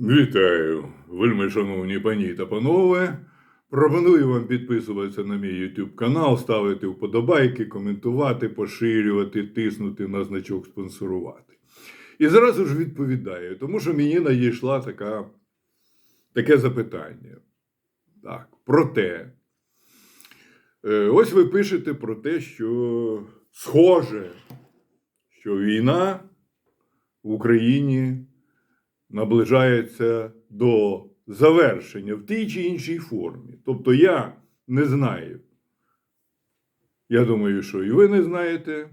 Вітаю, вельми шановні пані та панове. Пропоную вам підписуватися на мій YouTube канал, ставити вподобайки, коментувати, поширювати, тиснути на значок спонсорувати. І зразу ж відповідаю, тому що мені надійшла така, таке запитання. Так, про те. Е, Ось ви пишете про те, що схоже, що війна в Україні наближається до завершення в тій чи іншій формі. Тобто я не знаю. Я думаю, що і ви не знаєте,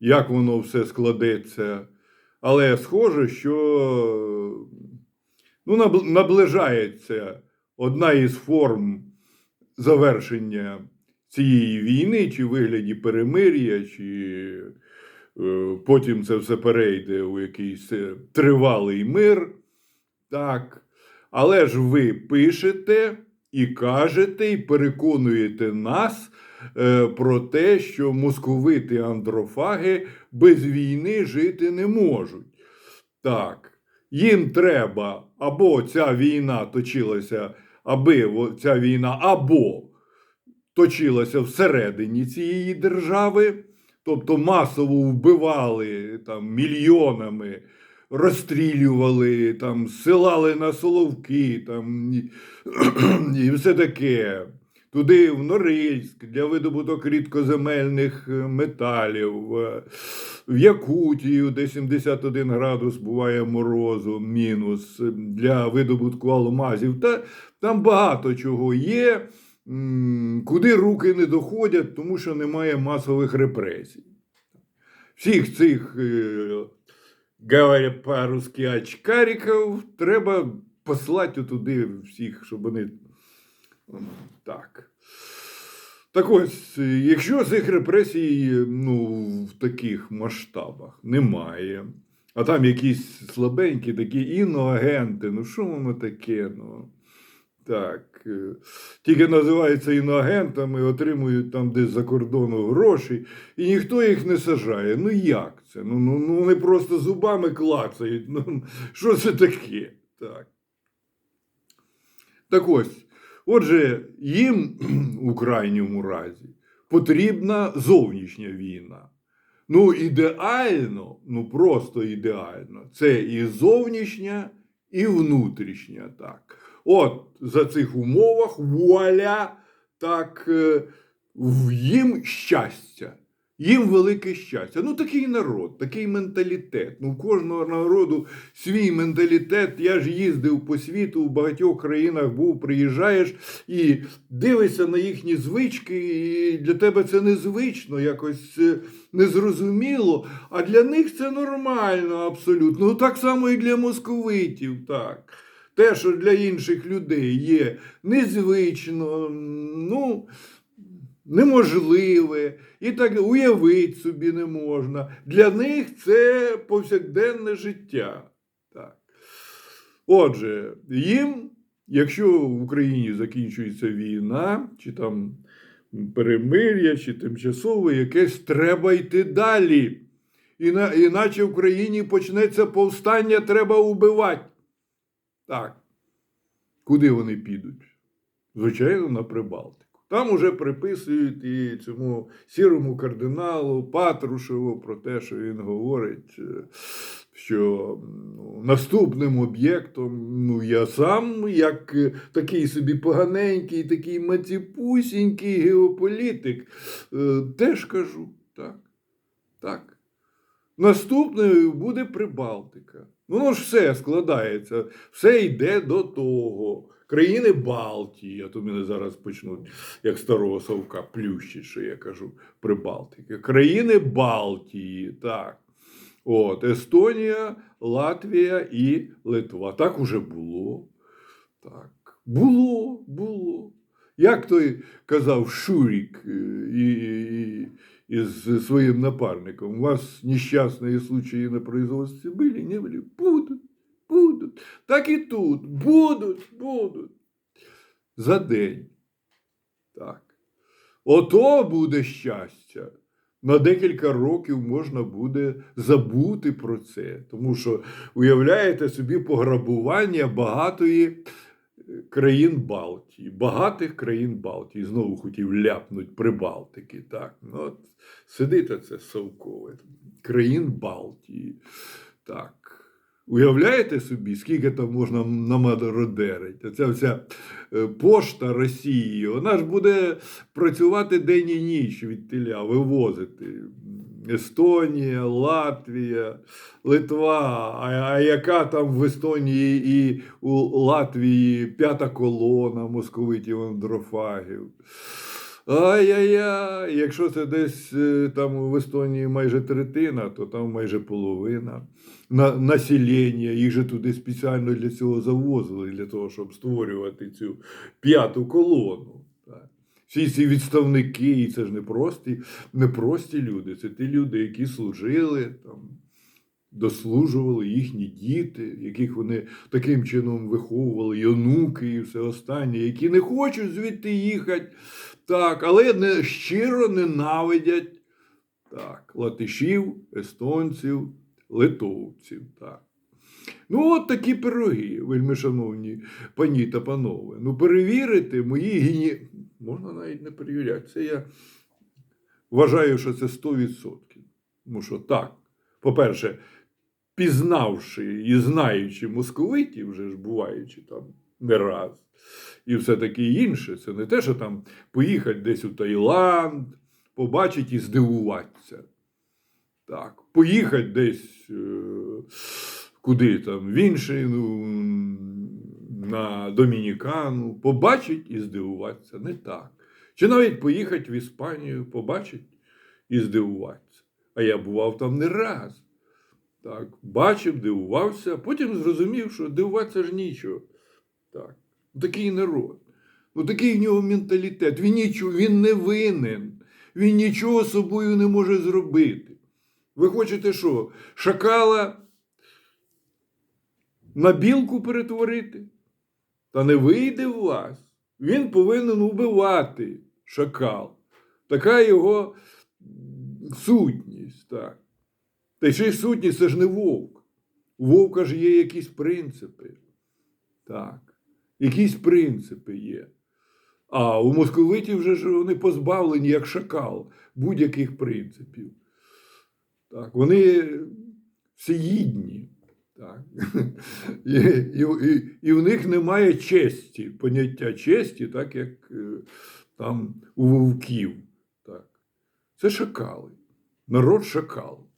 як воно все складеться. Але схоже, що ну, наближається одна із форм завершення цієї війни, чи вигляді перемир'я, чи потім це все перейде у якийсь е, тривалий мир. Так. Але ж ви пишете і кажете, і переконуєте нас е, про те, що московити андрофаги без війни жити не можуть. Так, їм треба або ця війна точилася, аби ця війна або точилася всередині цієї держави, тобто масово вбивали там мільйонами, розстрілювали, там, силали на соловки, там, і, все таке. Туди в Норильськ для видобуток рідкоземельних е, металів, е, в Якутію, де 71 градус буває морозу, мінус е, для видобутку алмазів. Та там багато чого є, куди руки не доходять, тому що немає масових репресій. Всіх цих, е, говоря по-русски, очкариків треба послати туди всіх, щоб вони. Так. Так ось, е, якщо цих репресій ну, в таких масштабах немає, а там якісь слабенькі такі іноагенти, ну що воно таке? Ну, так, е, тільки називаються іноагентами, отримують там десь за кордону гроші, і ніхто їх не сажає. Ну як це? Ну, ну, ну вони просто зубами клацають. Ну, що це таке? Так. Так ось, отже, їм у крайньому разі потрібна зовнішня війна. Ну, ідеально, ну просто ідеально, це і зовнішня, і внутрішня. Так. От за цих умовах вуаля, так е, в їм щастя. Їм велике щастя. Ну, такий народ, такий менталітет. Ну, у кожного народу свій менталітет. Я ж їздив по світу, в багатьох країнах був, приїжджаєш і дивишся на їхні звички, і для тебе це незвично, якось е, незрозуміло. А для них це нормально абсолютно. Ну, так само і для московитів, так. Те, що для інших людей є незвично, ну, неможливе, і так уявити собі не можна. Для них це повсякденне життя. Так. Отже, їм, якщо в Україні закінчується війна, чи там перемир'я, чи тимчасове якесь, треба йти далі. Іна- Іначе в країні почнеться повстання, треба убивати. Так. Куди вони підуть? Звичайно, на Прибалтику. Там уже приписують і цьому сірому кардиналу Патрушеву про те, що він говорить, е, що ну, наступним об'єктом, ну я сам, як е, такий собі поганенький, такий маціпусінький геополітик, е, теж кажу так. Так. Наступною буде Прибалтика. Воно ж все складається, все йде до того. Країни Балтії, а то мене зараз почнуть, як старого совка, плющить, що я кажу Прибалтики. Країни Балтії, так. От, Естонія, Латвія і Литва. Так уже було. Так. Було, було. Як той казав Шурік е, і, і, із своїм напарником, у вас нещасні случаї на производстві були? Не були? Будуть, будуть. Так і тут. Будуть, будуть. За день. Так. Ото буде щастя. на декілька років можна буде забути про це. Тому що уявляєте собі пограбування багатої країн Балтії, багатих країн Балтії. Знову хотів ляпнуть Прибалтики. Так, ну, от сидите це совкове. Країн Балтії. Так. Уявляєте собі, скільки там можна намадородерити? Ця вся е, пошта Росії, вона ж буде працювати день і ніч від теля, вивозити. Естонія, Латвія, Литва. А, а яка там в Естонії і у Латвії п'ята колона московитів андрофагів? Ай-яй-яй, якщо це десь е, там в Естонії майже третина, то там майже половина на, населення. Їх же туди спеціально для цього завозили, для того, щоб створювати цю п'яту колону. Всі ці відставники, і це ж не прості, не прості люди, це ті люди, які служили там. Дослужували їхні діти, яких вони таким чином виховували, і онуки, і все останнє, які не хочуть звідти їхати, так, але не, щиро ненавидять так, латишів, естонців, литовців. Так. Ну, от такі пироги, вельми шановні пані та панове. Ну, перевірити мої гені... Можна навіть не перевіряти. Це я вважаю, що це 100%. Тому що так, по-перше, пізнавши і знаючи московитів, вже ж буваючи там не раз, і все таке інше, це не те, що там поїхати десь у Таїланд, побачити і здивуватися. Так, поїхати десь е, куди там, в інший, ну, на Домінікану, побачить і здивуватися. Не так. Чи навіть поїхати в Іспанію, побачить і здивуватися. А я бував там не раз. Так, бачив, дивувався, потім зрозумів, що дивуватися ж нічого. Так. Такий народ. Ну, такий в нього менталітет. Він нічого, він не винен. Він нічого собою не може зробити. Ви хочете що? Шакала на білку перетворити? Та не вийде в вас. Він повинен убивати шакал. Така його сутність. Так. Та ще й сутність це ж не вовк. У вовка ж є якісь принципи. Так. Якісь принципи є. А у московитів вже ж вони позбавлені, як шакал, будь-яких принципів. Так, вони всеїдні. Так. І, і, і, в них немає честі, поняття честі, так як е, там у вовків. Так. Це шакали. Народ шакал.